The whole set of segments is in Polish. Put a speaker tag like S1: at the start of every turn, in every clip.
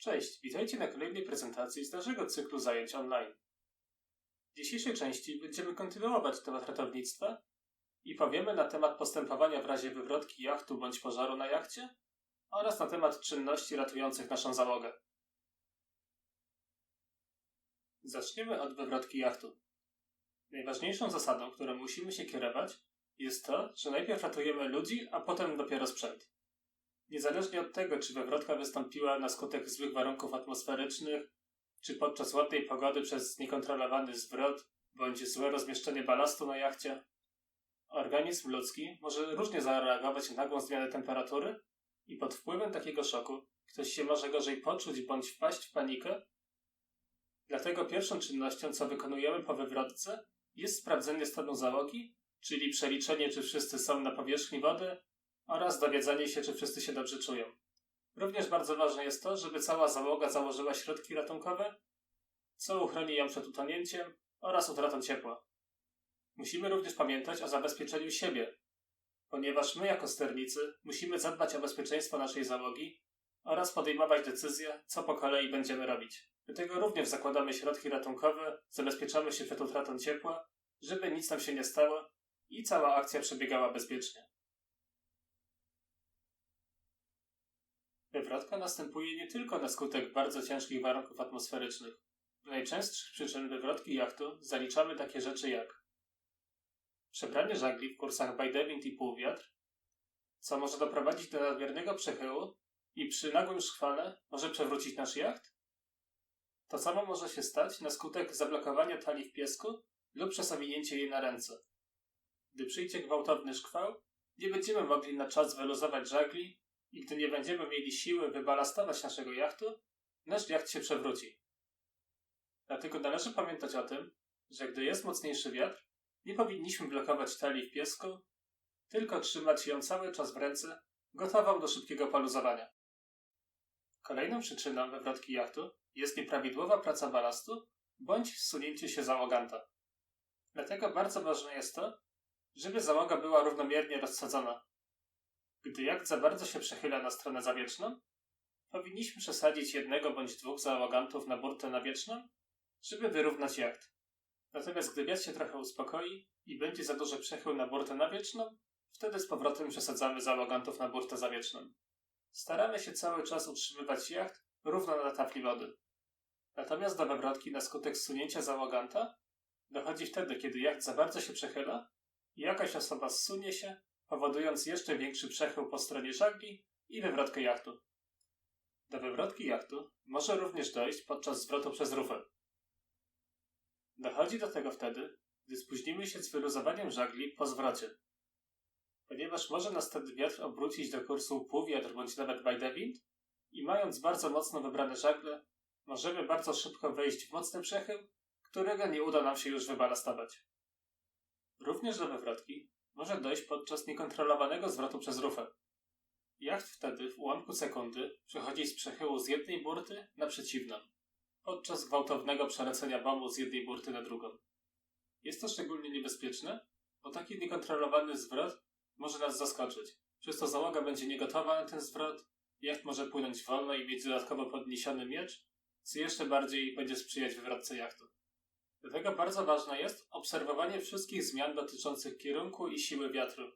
S1: Cześć, witajcie na kolejnej prezentacji z naszego cyklu zajęć online. W dzisiejszej części będziemy kontynuować temat ratownictwa i powiemy na temat postępowania w razie wywrotki jachtu bądź pożaru na jachcie oraz na temat czynności ratujących naszą załogę. Zaczniemy od wywrotki jachtu. Najważniejszą zasadą, którą musimy się kierować, jest to, że najpierw ratujemy ludzi, a potem dopiero sprzęt. Niezależnie od tego, czy wywrotka wystąpiła na skutek złych warunków atmosferycznych, czy podczas ładnej pogody przez niekontrolowany zwrot, bądź złe rozmieszczenie balastu na jachcie, organizm ludzki może różnie zareagować na nagłą zmianę temperatury i pod wpływem takiego szoku ktoś się może gorzej poczuć bądź wpaść w panikę. Dlatego pierwszą czynnością, co wykonujemy po wywrotce, jest sprawdzenie stanu załogi, czyli przeliczenie, czy wszyscy są na powierzchni wody oraz dowiedzenie się, czy wszyscy się dobrze czują. Również bardzo ważne jest to, żeby cała załoga założyła środki ratunkowe, co uchroni ją przed utonięciem oraz utratą ciepła. Musimy również pamiętać o zabezpieczeniu siebie, ponieważ my jako sternicy musimy zadbać o bezpieczeństwo naszej załogi oraz podejmować decyzje, co po kolei będziemy robić. Dlatego również zakładamy środki ratunkowe, zabezpieczamy się przed utratą ciepła, żeby nic nam się nie stało i cała akcja przebiegała bezpiecznie. Wywrotka następuje nie tylko na skutek bardzo ciężkich warunków atmosferycznych. Do najczęstszych przyczyn wywrotki jachtu zaliczamy takie rzeczy jak przebranie żagli w kursach bajdewind i półwiatr, co może doprowadzić do nadmiernego przechyłu i przy nagłym szkwale może przewrócić nasz jacht. To samo może się stać na skutek zablokowania talii w piesku lub przesowinięcia jej na ręce. Gdy przyjdzie gwałtowny szkwał, nie będziemy mogli na czas wyluzować żagli i gdy nie będziemy mieli siły wybalastować naszego jachtu, nasz jacht się przewróci. Dlatego należy pamiętać o tym, że gdy jest mocniejszy wiatr, nie powinniśmy blokować talii w piesku, tylko trzymać ją cały czas w ręce, gotową do szybkiego poluzowania. Kolejną przyczyną wywrotki jachtu jest nieprawidłowa praca balastu bądź zsunięcie się załoganta. Dlatego bardzo ważne jest to, żeby załoga była równomiernie rozsadzona. Gdy jacht za bardzo się przechyla na stronę zawieczną, powinniśmy przesadzić jednego bądź dwóch załogantów na burtę nawieczną, żeby wyrównać jacht. Natomiast gdy wiatr się trochę uspokoi i będzie za duży przechył na burtę nawieczną, wtedy z powrotem przesadzamy załogantów na burtę zawieczną. Staramy się cały czas utrzymywać jacht równo na tafli wody. Natomiast do wywrotki na skutek zsunięcia załoganta dochodzi wtedy, kiedy jacht za bardzo się przechyla i jakaś osoba zsunie się, powodując jeszcze większy przechył po stronie żagli i wywrotkę jachtu. Do wywrotki jachtu może również dojść podczas zwrotu przez rufę. Dochodzi do tego wtedy, gdy spóźnimy się z wyluzowaniem żagli po zwrocie. Ponieważ może nas wtedy wiatr obrócić do kursu półwiatr bądź nawet bajdewind i mając bardzo mocno wybrane żagle, możemy bardzo szybko wejść w mocny przechył, którego nie uda nam się już wybalastować. Również do wywrotki może dojść podczas niekontrolowanego zwrotu przez rufę. Jacht wtedy w ułamku sekundy przechodzi z przechyłu z jednej burty na przeciwną, podczas gwałtownego przelecenia bombu z jednej burty na drugą. Jest to szczególnie niebezpieczne, bo taki niekontrolowany zwrot może nas zaskoczyć. Przez to załoga będzie niegotowa na ten zwrot, jacht może płynąć wolno i mieć dodatkowo podniesiony miecz, co jeszcze bardziej będzie sprzyjać wywrotce jachtu. Dlatego bardzo ważne jest obserwowanie wszystkich zmian dotyczących kierunku i siły wiatru.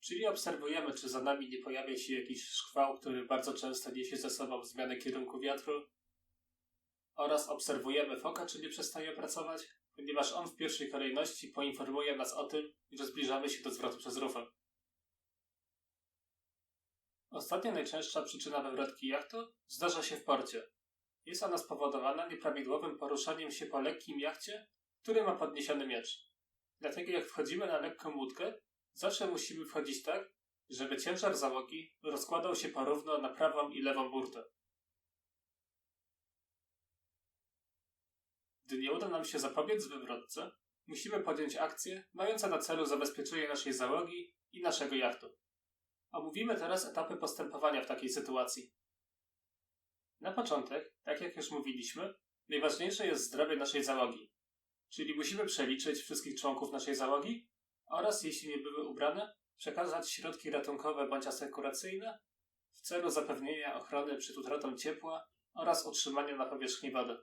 S1: Czyli obserwujemy, czy za nami nie pojawia się jakiś szkwał, który bardzo często niesie ze sobą zmianę kierunku wiatru, oraz obserwujemy foka, czy nie przestaje pracować, ponieważ on w pierwszej kolejności poinformuje nas o tym, że zbliżamy się do zwrotu przez rufę. Ostatnia najczęstsza przyczyna wywrotki jachtu zdarza się w porcie. Jest ona spowodowana nieprawidłowym poruszaniem się po lekkim jachcie, który ma podniesiony miecz. Dlatego jak wchodzimy na lekką łódkę, zawsze musimy wchodzić tak, żeby ciężar załogi rozkładał się porówno na prawą i lewą burtę. Gdy nie uda nam się zapobiec wywrotce, musimy podjąć akcję mające na celu zabezpieczenie naszej załogi i naszego jachtu. Omówimy teraz etapy postępowania w takiej sytuacji. Na początek, tak jak już mówiliśmy, najważniejsze jest zdrowie naszej załogi. Czyli musimy przeliczyć wszystkich członków naszej załogi oraz, jeśli nie były ubrane, przekazać środki ratunkowe bądź asekuracyjne w celu zapewnienia ochrony przed utratą ciepła oraz utrzymania na powierzchni wody.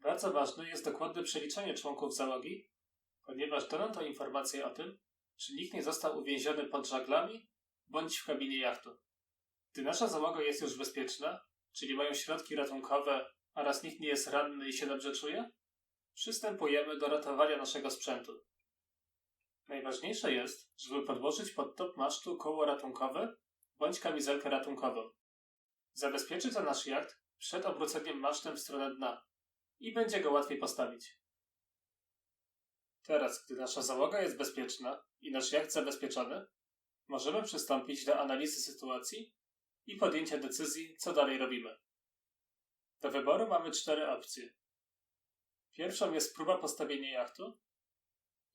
S1: Bardzo ważne jest dokładne przeliczenie członków załogi, ponieważ da nam to informację o tym, czy nikt nie został uwięziony pod żaglami bądź w kabinie jachtu. Gdy nasza załoga jest już bezpieczna, czyli mają środki ratunkowe oraz nikt nie jest ranny i się dobrze czuje, przystępujemy do ratowania naszego sprzętu. Najważniejsze jest, żeby podłożyć pod top masztu koło ratunkowe bądź kamizelkę ratunkową. Zabezpieczy to nasz jacht przed obróceniem masztem w stronę dna i będzie go łatwiej postawić. Teraz, gdy nasza załoga jest bezpieczna i nasz jacht zabezpieczony, możemy przystąpić do analizy sytuacji i podjęcia decyzji, co dalej robimy. Do wyboru mamy cztery opcje. Pierwszą jest próba postawienia jachtu,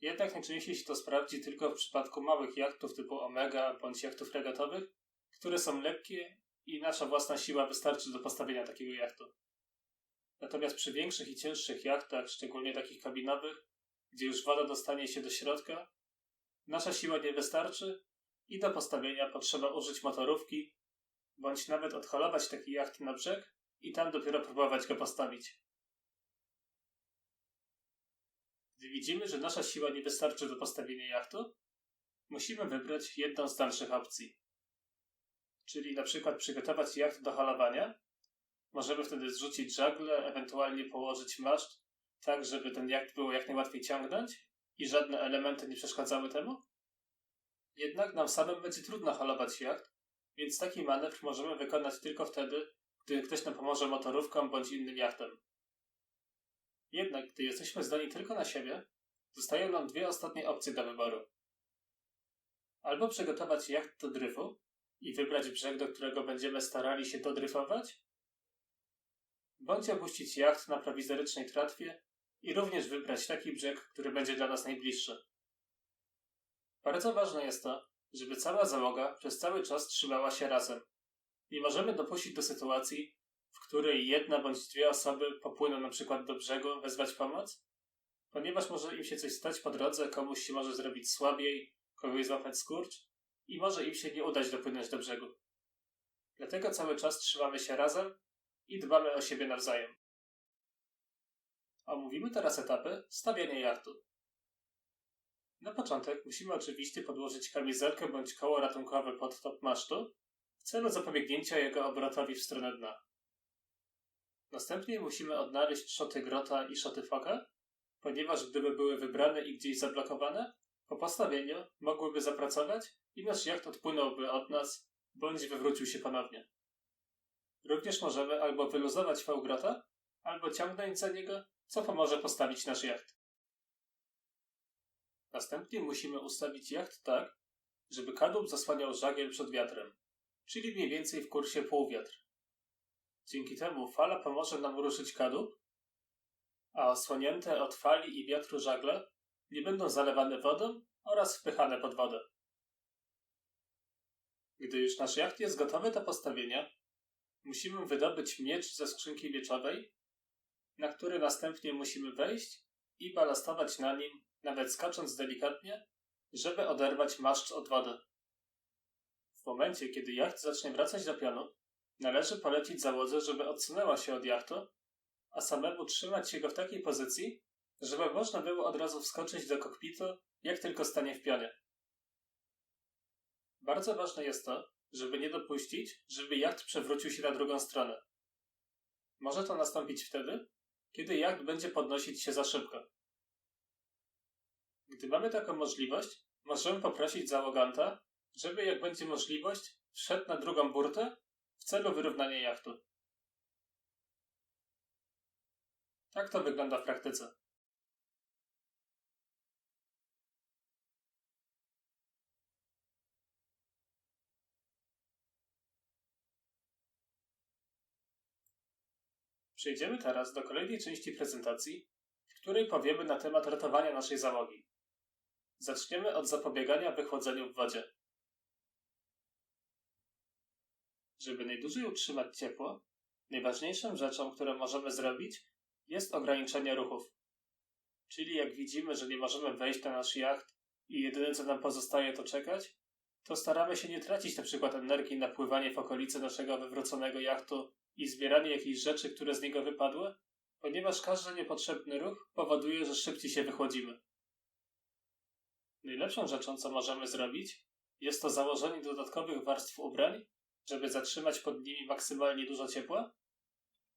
S1: jednak najczęściej się to sprawdzi tylko w przypadku małych jachtów typu Omega bądź jachtów regatowych, które są lekkie i nasza własna siła wystarczy do postawienia takiego jachtu. Natomiast przy większych i cięższych jachtach, szczególnie takich kabinowych, gdzie już woda dostanie się do środka, nasza siła nie wystarczy i do postawienia potrzeba użyć motorówki, bądź nawet odholować taki jacht na brzeg i tam dopiero próbować go postawić. Gdy widzimy, że nasza siła nie wystarczy do postawienia jachtu, musimy wybrać jedną z dalszych opcji. Czyli na przykład przygotować jacht do halowania. Możemy wtedy zrzucić żagle, ewentualnie położyć maszt, tak żeby ten jacht było jak najłatwiej ciągnąć i żadne elementy nie przeszkadzały temu. Jednak nam samym będzie trudno halować jacht, więc taki manewr możemy wykonać tylko wtedy, gdy ktoś nam pomoże motorówką bądź innym jachtem. Jednak, gdy jesteśmy zdani tylko na siebie, zostają nam dwie ostatnie opcje do wyboru. Albo przygotować jacht do dryfu i wybrać brzeg, do którego będziemy starali się dodryfować, bądź opuścić jacht na prowizorycznej tratwie i również wybrać taki brzeg, który będzie dla nas najbliższy. Bardzo ważne jest to, żeby cała załoga przez cały czas trzymała się razem. Nie możemy dopuścić do sytuacji, w której jedna bądź dwie osoby popłyną na przykład do brzegu wezwać pomoc, ponieważ może im się coś stać po drodze, komuś się może zrobić słabiej, kogoś złapać skurcz i może im się nie udać dopłynąć do brzegu. Dlatego cały czas trzymamy się razem i dbamy o siebie nawzajem. Omówimy teraz etapy stawiania jachtu. Na początek musimy oczywiście podłożyć kamizelkę bądź koło ratunkowe pod top masztu w celu zapobiegnięcia jego obrotowi w stronę dna. Następnie musimy odnaleźć szoty grota i szoty foka, ponieważ gdyby były wybrane i gdzieś zablokowane, po postawieniu mogłyby zapracować i nasz jacht odpłynąłby od nas, bądź wywrócił się ponownie. Również możemy albo wyluzować V grota, albo ciągnąć za niego, co pomoże postawić nasz jacht. Następnie musimy ustawić jacht tak, żeby kadłub zasłaniał żagiel przed wiatrem, czyli mniej więcej w kursie półwiatr. Dzięki temu fala pomoże nam ruszyć kadłub, a osłonięte od fali i wiatru żagle nie będą zalewane wodą oraz wpychane pod wodę. Gdy już nasz jacht jest gotowy do postawienia, musimy wydobyć miecz ze skrzynki mieczowej, na który następnie musimy wejść i balastować na nim, nawet skacząc delikatnie, żeby oderwać maszcz od wody. W momencie, kiedy jacht zacznie wracać do pionu, należy polecić załodze, żeby odsunęła się od jachtu, a samemu trzymać się go w takiej pozycji, żeby można było od razu wskoczyć do kokpitu, jak tylko stanie w pionie. Bardzo ważne jest to, żeby nie dopuścić, żeby jacht przewrócił się na drugą stronę. Może to nastąpić wtedy, kiedy jacht będzie podnosić się za szybko. Gdy mamy taką możliwość, możemy poprosić załoganta, żeby jak będzie możliwość, wszedł na drugą burtę w celu wyrównania jachtu. Tak to wygląda w praktyce. Przejdziemy teraz do kolejnej części prezentacji, w której powiemy na temat ratowania naszej załogi. Zaczniemy od zapobiegania wychłodzeniu w wodzie. Żeby najdłużej utrzymać ciepło, najważniejszą rzeczą, którą możemy zrobić, jest ograniczenie ruchów. Czyli jak widzimy, że nie możemy wejść na nasz jacht i jedyne co nam pozostaje to czekać, to staramy się nie tracić na przykład energii na pływanie w okolicy naszego wywróconego jachtu i zbieranie jakichś rzeczy, które z niego wypadły, ponieważ każdy niepotrzebny ruch powoduje, że szybciej się wychłodzimy. Najlepszą rzeczą, co możemy zrobić, jest to założenie dodatkowych warstw ubrań, żeby zatrzymać pod nimi maksymalnie dużo ciepła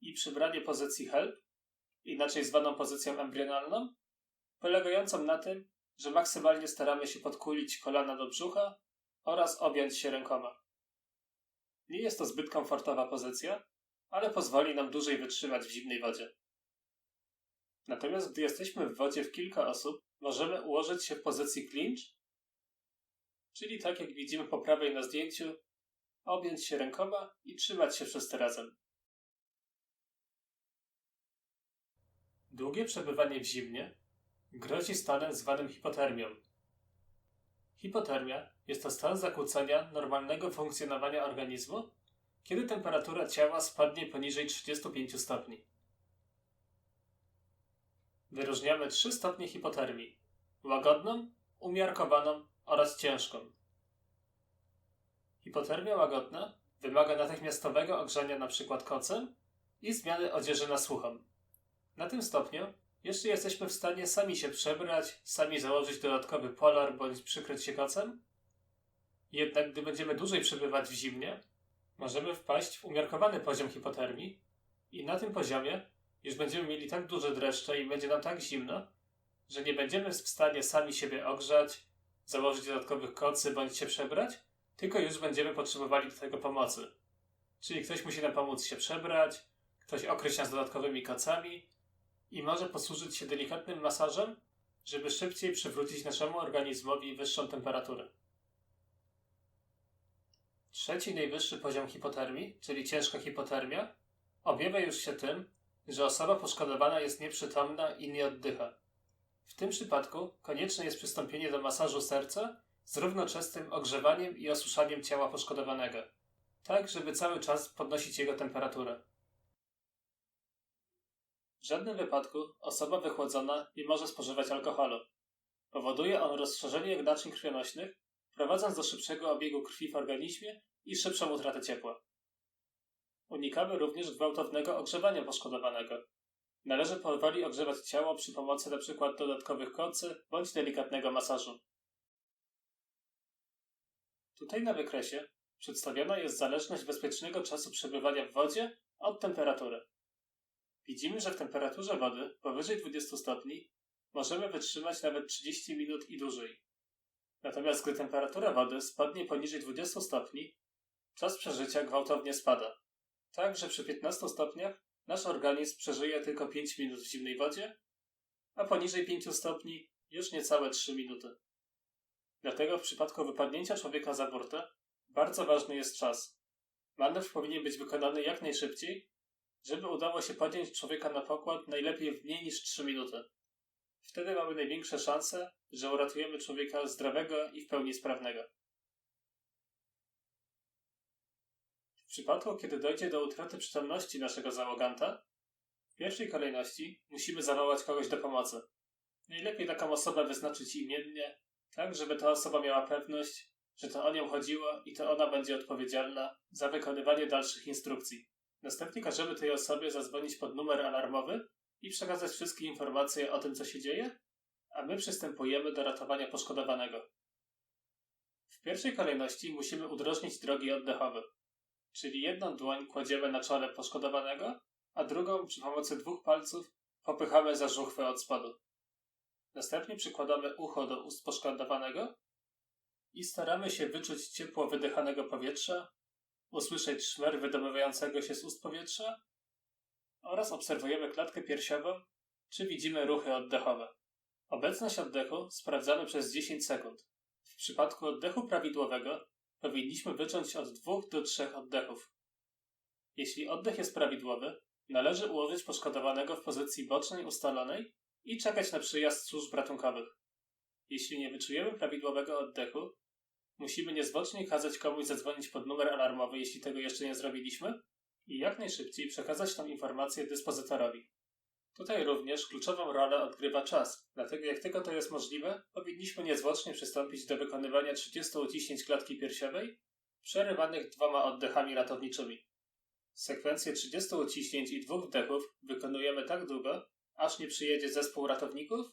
S1: i przybranie pozycji help, inaczej zwaną pozycją embrionalną, polegającą na tym, że maksymalnie staramy się podkulić kolana do brzucha oraz objąć się rękoma. Nie jest to zbyt komfortowa pozycja, ale pozwoli nam dłużej wytrzymać w zimnej wodzie. Natomiast gdy jesteśmy w wodzie w kilka osób, możemy ułożyć się w pozycji clinch, czyli tak jak widzimy po prawej na zdjęciu, objąć się rękoma i trzymać się wszyscy razem. Długie przebywanie w zimnie grozi stanem zwanym hipotermią. Hipotermia jest to stan zakłócenia normalnego funkcjonowania organizmu, kiedy temperatura ciała spadnie poniżej 35 stopni. Wyróżniamy trzy stopnie hipotermii: łagodną, umiarkowaną oraz ciężką. Hipotermia łagodna wymaga natychmiastowego ogrzania np. kocem i zmiany odzieży na suchą. Na tym stopniu jeszcze jesteśmy w stanie sami się przebrać, sami założyć dodatkowy polar bądź przykryć się kocem. Jednak gdy będziemy dłużej przebywać w zimnie, możemy wpaść w umiarkowany poziom hipotermii i na tym poziomie już będziemy mieli tak duże dreszcze i będzie nam tak zimno, że nie będziemy w stanie sami siebie ogrzać, założyć dodatkowych kocy bądź się przebrać, tylko już będziemy potrzebowali do tego pomocy. Czyli ktoś musi nam pomóc się przebrać, ktoś okryć nas dodatkowymi kocami i może posłużyć się delikatnym masażem, żeby szybciej przywrócić naszemu organizmowi wyższą temperaturę. Trzeci najwyższy poziom hipotermii, czyli ciężka hipotermia, objawia już się tym, że osoba poszkodowana jest nieprzytomna i nie oddycha. W tym przypadku konieczne jest przystąpienie do masażu serca z równoczesnym ogrzewaniem i osuszaniem ciała poszkodowanego, tak żeby cały czas podnosić jego temperaturę. W żadnym wypadku osoba wychłodzona nie może spożywać alkoholu. Powoduje on rozszerzenie naczyń krwionośnych, prowadząc do szybszego obiegu krwi w organizmie i szybszą utratę ciepła. Unikamy również gwałtownego ogrzewania poszkodowanego. Należy powoli ogrzewać ciało przy pomocy np. dodatkowych kocy bądź delikatnego masażu. Tutaj na wykresie przedstawiona jest zależność bezpiecznego czasu przebywania w wodzie od temperatury. Widzimy, że w temperaturze wody powyżej 20 stopni możemy wytrzymać nawet 30 minut i dłużej. Natomiast gdy temperatura wody spadnie poniżej 20 stopni, czas przeżycia gwałtownie spada. Tak, że przy 15 stopniach nasz organizm przeżyje tylko 5 minut w zimnej wodzie, a poniżej 5 stopni już niecałe 3 minuty. Dlatego w przypadku wypadnięcia człowieka za burtę bardzo ważny jest czas. Manewr powinien być wykonany jak najszybciej, żeby udało się podjąć człowieka na pokład najlepiej w mniej niż 3 minuty. Wtedy mamy największe szanse, że uratujemy człowieka zdrowego i w pełni sprawnego. Przypadku, kiedy dojdzie do utraty przytomności naszego załoganta, w pierwszej kolejności musimy zawołać kogoś do pomocy. Najlepiej taką osobę wyznaczyć imiennie, tak żeby ta osoba miała pewność, że to o nią chodziło i to ona będzie odpowiedzialna za wykonywanie dalszych instrukcji. Następnie każemy tej osobie zadzwonić pod numer alarmowy i przekazać wszystkie informacje o tym, co się dzieje, a my przystępujemy do ratowania poszkodowanego. W pierwszej kolejności musimy udrożnić drogi oddechowe, czyli jedną dłoń kładziemy na czole poszkodowanego, a drugą przy pomocy dwóch palców popychamy za żuchwę od spodu. Następnie przykładamy ucho do ust poszkodowanego i staramy się wyczuć ciepło wydychanego powietrza, usłyszeć szmer wydobywającego się z ust powietrza oraz obserwujemy klatkę piersiową, czy widzimy ruchy oddechowe. Obecność oddechu sprawdzamy przez 10 sekund. W przypadku oddechu prawidłowego powinniśmy wyczuć od 2 do 3 oddechów. Jeśli oddech jest prawidłowy, należy ułożyć poszkodowanego w pozycji bocznej ustalonej i czekać na przyjazd służb ratunkowych. Jeśli nie wyczujemy prawidłowego oddechu, musimy niezwłocznie kazać komuś zadzwonić pod numer alarmowy, jeśli tego jeszcze nie zrobiliśmy, i jak najszybciej przekazać tą informację dyspozytorowi. Tutaj również kluczową rolę odgrywa czas, dlatego jak tylko to jest możliwe, powinniśmy niezwłocznie przystąpić do wykonywania 30 uciśnięć klatki piersiowej, przerywanych dwoma oddechami ratowniczymi. Sekwencję 30 uciśnięć i dwóch wdechów wykonujemy tak długo, aż nie przyjedzie zespół ratowników,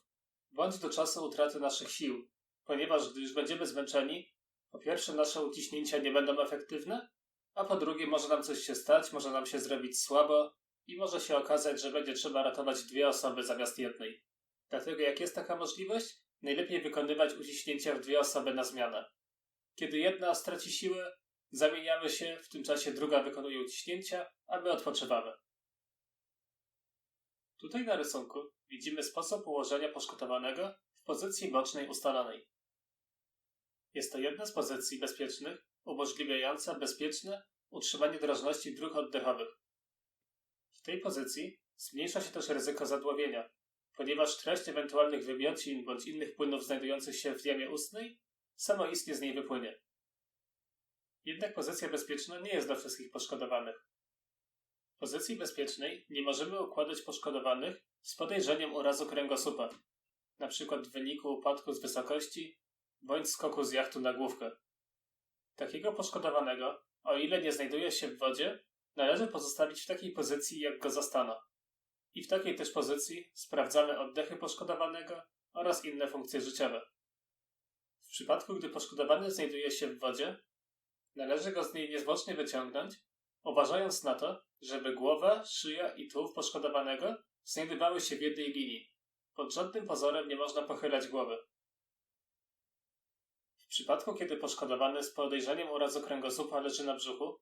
S1: bądź do czasu utraty naszych sił, ponieważ gdy już będziemy zmęczeni, po pierwsze nasze uciśnięcia nie będą efektywne, a po drugie może nam coś się stać, może nam się zrobić słabo i może się okazać, że będzie trzeba ratować dwie osoby zamiast jednej. Dlatego jak jest taka możliwość, najlepiej wykonywać uciśnięcia w dwie osoby na zmianę. Kiedy jedna straci siłę, zamieniamy się, w tym czasie druga wykonuje uciśnięcia, a my odpoczywamy. Tutaj na rysunku widzimy sposób ułożenia poszkodowanego w pozycji bocznej ustalonej. Jest to jedna z pozycji bezpiecznych, umożliwiająca bezpieczne utrzymanie drożności dróg oddechowych. Tej pozycji zmniejsza się też ryzyko zadławienia, ponieważ treść ewentualnych wymiocin bądź innych płynów znajdujących się w jamie ustnej samoistnie z niej wypłynie. Jednak pozycja bezpieczna nie jest dla wszystkich poszkodowanych. W pozycji bezpiecznej nie możemy układać poszkodowanych z podejrzeniem urazu kręgosłupa, np. w wyniku upadku z wysokości bądź skoku z jachtu na główkę. Takiego poszkodowanego, o ile nie znajduje się w wodzie, należy pozostawić w takiej pozycji, jak go zastano. I w takiej też pozycji sprawdzamy oddechy poszkodowanego oraz inne funkcje życiowe. W przypadku, gdy poszkodowany znajduje się w wodzie, należy go z niej niezwłocznie wyciągnąć, uważając na to, żeby głowa, szyja i tułów poszkodowanego znajdowały się w jednej linii. Pod żadnym pozorem nie można pochylać głowy. W przypadku, kiedy poszkodowany z podejrzeniem urazu kręgosłupa leży na brzuchu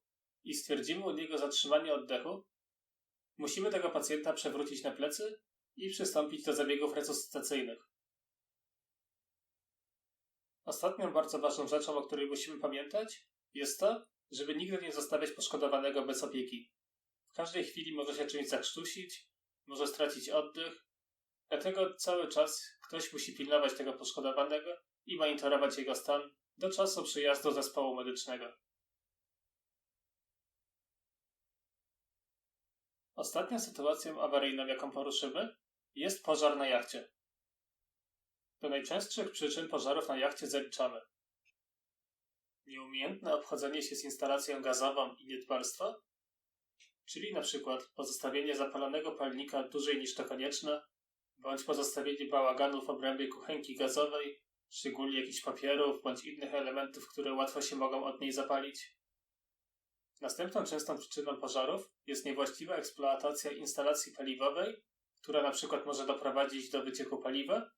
S1: i stwierdzimy u niego zatrzymanie oddechu, musimy tego pacjenta przewrócić na plecy i przystąpić do zabiegów resuscytacyjnych. Ostatnią bardzo ważną rzeczą, o której musimy pamiętać, jest to, żeby nigdy nie zostawiać poszkodowanego bez opieki. W każdej chwili może się czymś zakrztusić, może stracić oddech, dlatego cały czas ktoś musi pilnować tego poszkodowanego i monitorować jego stan do czasu przyjazdu zespołu medycznego. Ostatnią sytuacją awaryjną, jaką poruszymy, jest pożar na jachcie. Do najczęstszych przyczyn pożarów na jachcie zaliczamy nieumiejętne obchodzenie się z instalacją gazową i niedbalstwo, czyli przykład pozostawienie zapalonego palnika dłużej niż to konieczne, bądź pozostawienie bałaganu w obrębie kuchenki gazowej, szczególnie jakichś papierów bądź innych elementów, które łatwo się mogą od niej zapalić. Następną częstą przyczyną pożarów jest niewłaściwa eksploatacja instalacji paliwowej, która na przykład może doprowadzić do wycieku paliwa,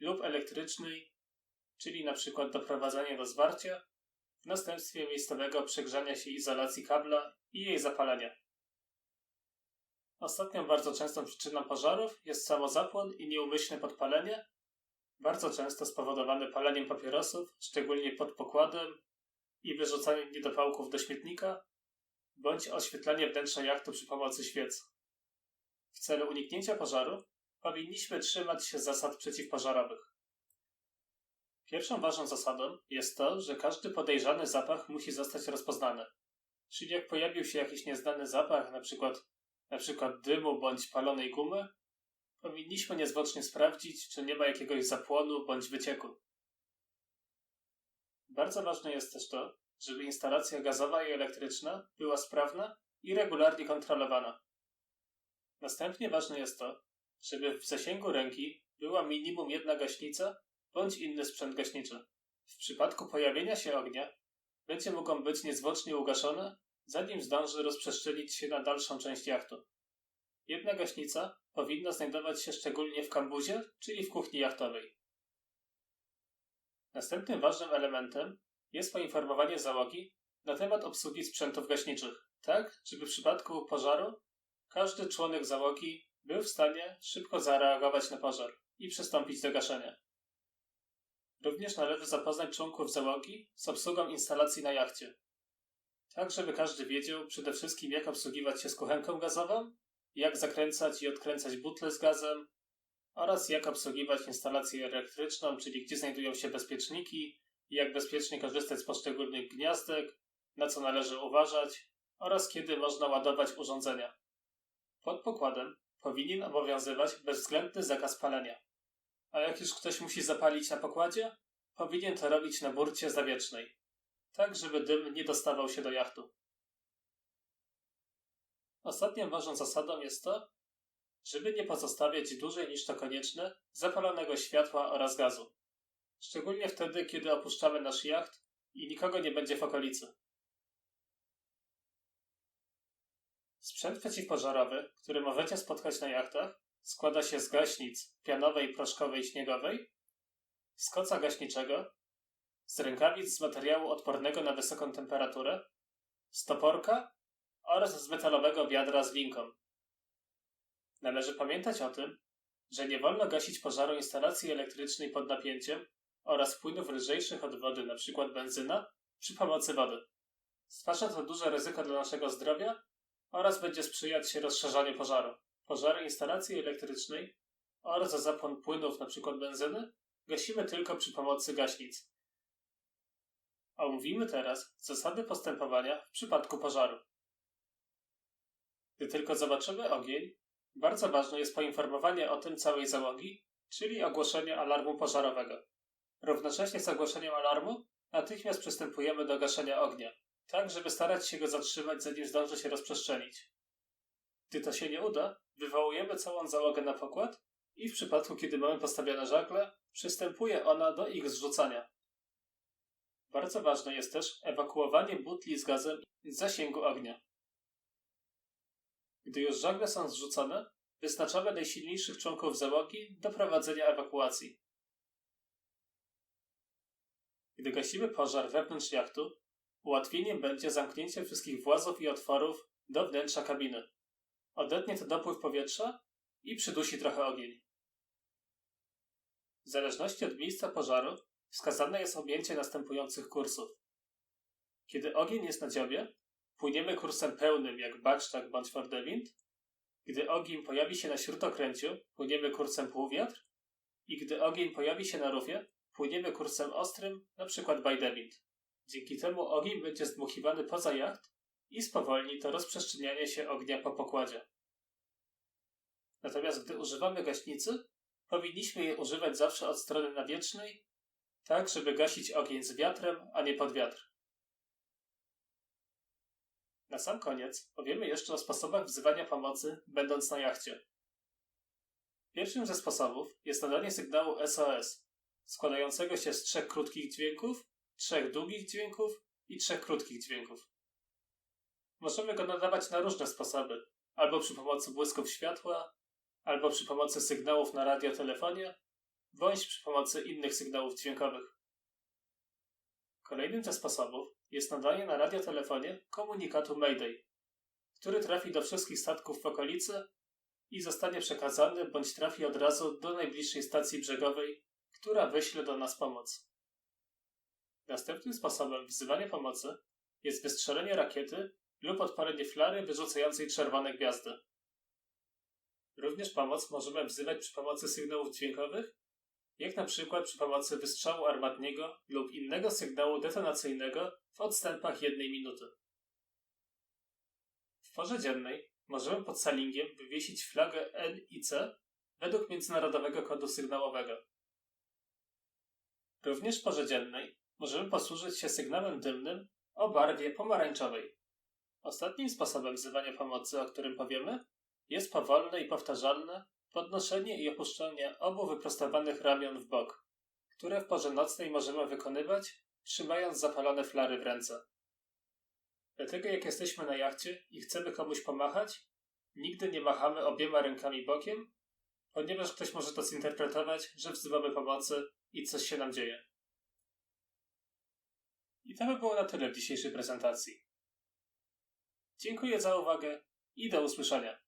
S1: lub elektrycznej, czyli na przykład doprowadzenia do zwarcia, w następstwie miejscowego przegrzania się izolacji kabla i jej zapalenia. Ostatnią bardzo częstą przyczyną pożarów jest samozapłon i nieumyślne podpalenie, bardzo często spowodowane paleniem papierosów, szczególnie pod pokładem i wyrzucaniem niedopałków do śmietnika, bądź oświetlanie wnętrza jachtu przy pomocy świec. W celu uniknięcia pożaru powinniśmy trzymać się zasad przeciwpożarowych. Pierwszą ważną zasadą jest to, że każdy podejrzany zapach musi zostać rozpoznany. Czyli jak pojawił się jakiś nieznany zapach, przykład, na przykład dymu bądź palonej gumy, powinniśmy niezwłocznie sprawdzić, czy nie ma jakiegoś zapłonu bądź wycieku. Bardzo ważne jest też to, żeby instalacja gazowa i elektryczna była sprawna i regularnie kontrolowana. Następnie ważne jest to, żeby w zasięgu ręki była minimum jedna gaśnica bądź inny sprzęt gaśniczy. W przypadku pojawienia się ognia będzie mogą być niezwłocznie ugaszone, zanim zdąży rozprzestrzenić się na dalszą część jachtu. Jedna gaśnica powinna znajdować się szczególnie w kambuzie, czyli w kuchni jachtowej. Następnym ważnym elementem jest poinformowanie załogi na temat obsługi sprzętów gaśniczych, tak żeby w przypadku pożaru każdy członek załogi był w stanie szybko zareagować na pożar i przystąpić do gaszenia. Również należy zapoznać członków załogi z obsługą instalacji na jachcie. Tak, żeby każdy wiedział przede wszystkim, jak obsługiwać się z kuchenką gazową, jak zakręcać i odkręcać butle z gazem oraz jak obsługiwać instalację elektryczną, czyli gdzie znajdują się bezpieczniki, jak bezpiecznie korzystać z poszczególnych gniazdek, na co należy uważać oraz kiedy można ładować urządzenia. Pod pokładem powinien obowiązywać bezwzględny zakaz palenia. A jak już ktoś musi zapalić na pokładzie, powinien to robić na burcie zawiecznej, tak żeby dym nie dostawał się do jachtu. Ostatnią ważną zasadą jest to, żeby nie pozostawiać dłużej niż to konieczne zapalonego światła oraz gazu. Szczególnie wtedy, kiedy opuszczamy nasz jacht i nikogo nie będzie w okolicy. Sprzęt przeciwpożarowy, który możecie spotkać na jachtach, składa się z gaśnic pianowej, proszkowej, śniegowej, z koca gaśniczego, z rękawic z materiału odpornego na wysoką temperaturę, z toporka oraz z metalowego wiadra z linką. Należy pamiętać o tym, że nie wolno gasić pożaru instalacji elektrycznej pod napięciem oraz płynów lżejszych od wody, np. benzyna, przy pomocy wody. Stwarza to duże ryzyko dla naszego zdrowia oraz będzie sprzyjać rozszerzaniu pożaru. Pożary instalacji elektrycznej oraz zapłon płynów, np. benzyny, gasimy tylko przy pomocy gaśnic. Omówimy teraz zasady postępowania w przypadku pożaru. Gdy tylko zobaczymy ogień, bardzo ważne jest poinformowanie o tym całej załogi, czyli ogłoszenie alarmu pożarowego. Równocześnie z ogłoszeniem alarmu natychmiast przystępujemy do gaszenia ognia, tak żeby starać się go zatrzymać, zanim zdąży się rozprzestrzenić. Gdy to się nie uda, wywołujemy całą załogę na pokład i w przypadku, kiedy mamy postawione żagle, przystępuje ona do ich zrzucania. Bardzo ważne jest też ewakuowanie butli z gazem z zasięgu ognia. Gdy już żagle są zrzucone, wyznaczamy najsilniejszych członków załogi do prowadzenia ewakuacji. Gdy gasimy pożar wewnątrz jachtu, ułatwieniem będzie zamknięcie wszystkich włazów i otworów do wnętrza kabiny. Odetnie to dopływ powietrza i przydusi trochę ogień. W zależności od miejsca pożaru wskazane jest objęcie następujących kursów. Kiedy ogień jest na dziobie, płyniemy kursem pełnym jak bacztak bądź fordewind. Gdy ogień pojawi się na śrutokręciu, płyniemy kursem półwiatr. I gdy ogień pojawi się na rufie, płyniemy kursem ostrym, np. bajdewind. Dzięki temu ogień będzie zdmuchiwany poza jacht i spowolni to rozprzestrzenianie się ognia po pokładzie. Natomiast gdy używamy gaśnicy, powinniśmy je używać zawsze od strony nawietrznej, tak żeby gasić ogień z wiatrem, a nie pod wiatr. Na sam koniec powiemy jeszcze o sposobach wzywania pomocy, będąc na jachcie. Pierwszym ze sposobów jest nadanie sygnału SOS, składającego się z trzech krótkich dźwięków, trzech długich dźwięków i trzech krótkich dźwięków. Możemy go nadawać na różne sposoby, albo przy pomocy błysków światła, albo przy pomocy sygnałów na radiotelefonie, bądź przy pomocy innych sygnałów dźwiękowych. Kolejnym ze sposobów jest nadanie na radiotelefonie komunikatu Mayday, który trafi do wszystkich statków w okolicy i zostanie przekazany bądź trafi od razu do najbliższej stacji brzegowej, która wyśle do nas pomoc. Następnym sposobem wzywania pomocy jest wystrzelenie rakiety lub odpalenie flary wyrzucającej czerwone gwiazdy. Również pomoc możemy wzywać przy pomocy sygnałów dźwiękowych, jak na przykład przy pomocy wystrzału armatniego lub innego sygnału detonacyjnego w odstępach jednej minuty. W porze dziennej możemy pod salingiem wywiesić flagę N i C według międzynarodowego kodu sygnałowego. Również w porze dziennej możemy posłużyć się sygnałem dymnym o barwie pomarańczowej. Ostatnim sposobem wzywania pomocy, o którym powiemy, jest powolne i powtarzalne podnoszenie i opuszczanie obu wyprostowanych ramion w bok, które w porze nocnej możemy wykonywać, trzymając zapalone flary w ręce. Dlatego jak jesteśmy na jachcie i chcemy komuś pomachać, nigdy nie machamy obiema rękami bokiem, ponieważ ktoś może to zinterpretować, że wzywamy pomocy i coś się nam dzieje. I to by było na tyle w dzisiejszej prezentacji. Dziękuję za uwagę i do usłyszenia.